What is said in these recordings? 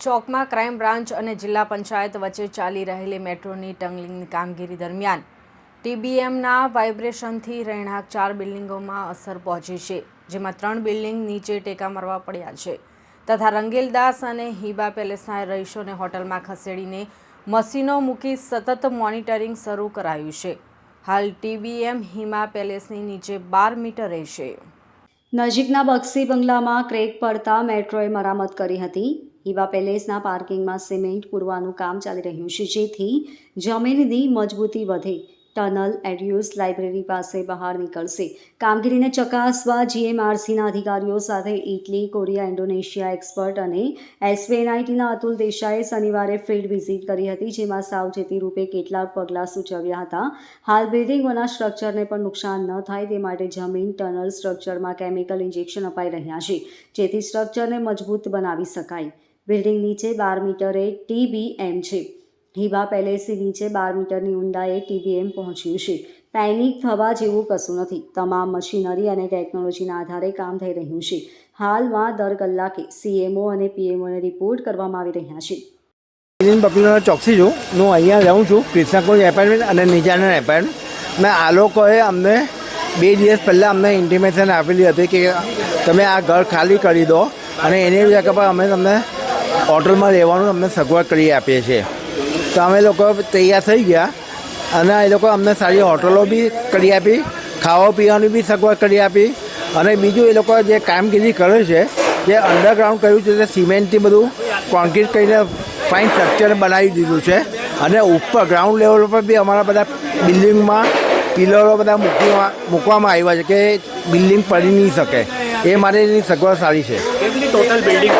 ચોકમાં crime branch અને જિલ્લા પંચાયત વચ્ચે ચાલી રહેલી મેટ્રોની ટંગલિંગની કામગીરી દરમિયાન ટીબીએમના વાઇબ્રેશનથી રહેણાંક ચાર બિલ્ડિંગોમાં અસર પહોંચી છે, જેમાં ત્રણ બિલ્ડિંગ નીચે ટેકા મારવા પડ્યા છે. તથા રંગીલદાસ અને હિબા પેલેસના રહીશોને હોટલમાં ખસેડીને મશીનો મૂકી સતત મોનિટરિંગ શરૂ કરાયું છે. હાલ ટીબીએમ હિમા પેલેસની નીચે બાર મીટર રહેશે. નજીકના બક્ષી બંગલામાં ક્રેક પડતા મેટ્રોએ મરામત કરી હતી. હિવા પેલેસના પાર્કિંગમાં સિમેન્ટ પૂરવાનું કામ ચાલી રહ્યું છે. જેથી જમીનની મજબૂતી વધે, ટનલ એડ્યુસ લાઇબ્રેરી પાસે બહાર નીકળશે. કામગીરીને ચકાસવા જીએમઆરસીના અધિકારીઓ સાથે ઇટલી, કોરિયા, ઇન્ડોનેશિયા એક્સપર્ટ અને એસવીએનઆઈટીના અતુલ દેસાઈએ શનિવારે ફિલ્ડ વિઝિટ કરી હતી, જેમાં સાવચેતી રૂપે કેટલાક પગલાં સૂચવ્યા હતા. હાલ બિલ્ડિંગોના સ્ટ્રક્ચરને પણ નુકસાન ન થાય તે માટે જમીન, ટનલ સ્ટ્રક્ચરમાં કેમિકલ ઇન્જેક્શન અપાઈ રહ્યા છે, જેથી સ્ટ્રક્ચરને મજબૂત બનાવી શકાય. બિલ્ડિંગ નીચે બાર મીટરે ટીબીએમ છે. હિબા પેલેસી નીચે બાર મીટરની ઊંડાઈએ ટીબીએમ પહોંચ્યું છે. પેનિક થવા જેવું કશું નથી. તમામ મશીનરી અને ટેકનોલોજીના આધારે કામ થઈ રહ્યું છે. હાલમાં દર કલાકે સીએમઓ અને પીએમઓને રિપોર્ટ કરવામાં આવી રહ્યા છે. પપ્પીનો ચોકસી છું. હું અહીંયા રહું છું. કૃષ્ણાકુંજ એપાર્ટમેન્ટ અને નિજાનંદ એપાર્ટમેન્ટ મેં આ લોકોએ અમને બે દિવસ પહેલાં અમને ઇન્ટિમેશન આપેલી હતી કે તમે આ ઘર ખાલી કરી દો. અને એની જગ્યા પર અમે તમને હોટલમાં રહેવાનું અમને સગવડ કરી આપીએ છીએ. તો અમે લોકો તૈયાર થઈ ગયા અને એ લોકો અમને સારી હોટલો બી કરી આપી, ખાવા પીવાની બી સગવડ કરી આપી અને બીજું એ લોકો જે કામગીરી કરે છે, જે અંડરગ્રાઉન્ડ કર્યું છે તે સિમેન્ટથી બધું કોન્ક્રીટ કરીને ફાઇન સ્ટ્રક્ચર બનાવી દીધું છે અને ઉપર ગ્રાઉન્ડ લેવલ પર બી અમારા બધા બિલ્ડિંગમાં પિલરો બધા મૂકવા, મૂકવામાં આવ્યા છે કે બિલ્ડિંગ પડી નહીં શકે. એ માટેની સગવડ સારી છે. ટોટલ બિલ્ડિંગ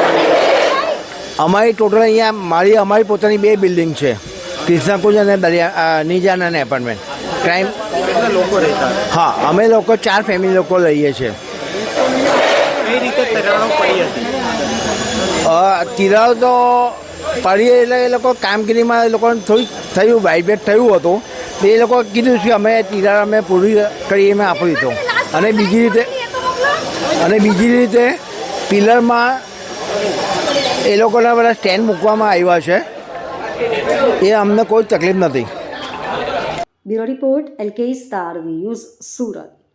અમારી ટોટલ અહીંયા મારી અમારી પોતાની બે બિલ્ડિંગ છે. કૃષ્ણકુંજ અને દરિયા નિજાનંદ એપાર્ટમેન્ટ. ક્રાઇમ લોકો રહેતા? હા અમે લોકો ચાર ફેમિલી લોકો લઈએ છીએ તિરાવ તો પડી એટલે એ લોકો કામગીરીમાં એ લોકોને થોડીક થયું વાઇબ્રેટ થયું હતું. તો એ લોકો કીધું છે અમે તિરાડ અમે પૂરી કરી અમે આપી દીધો. અને બીજી રીતે અને બીજી રીતે પિલરમાં એ લોકોના બધા સ્ટેન્ડ મૂકવામાં આવ્યા છે. એ અમને કોઈ તકલીફ નથી. Bureau report LK star news Surat.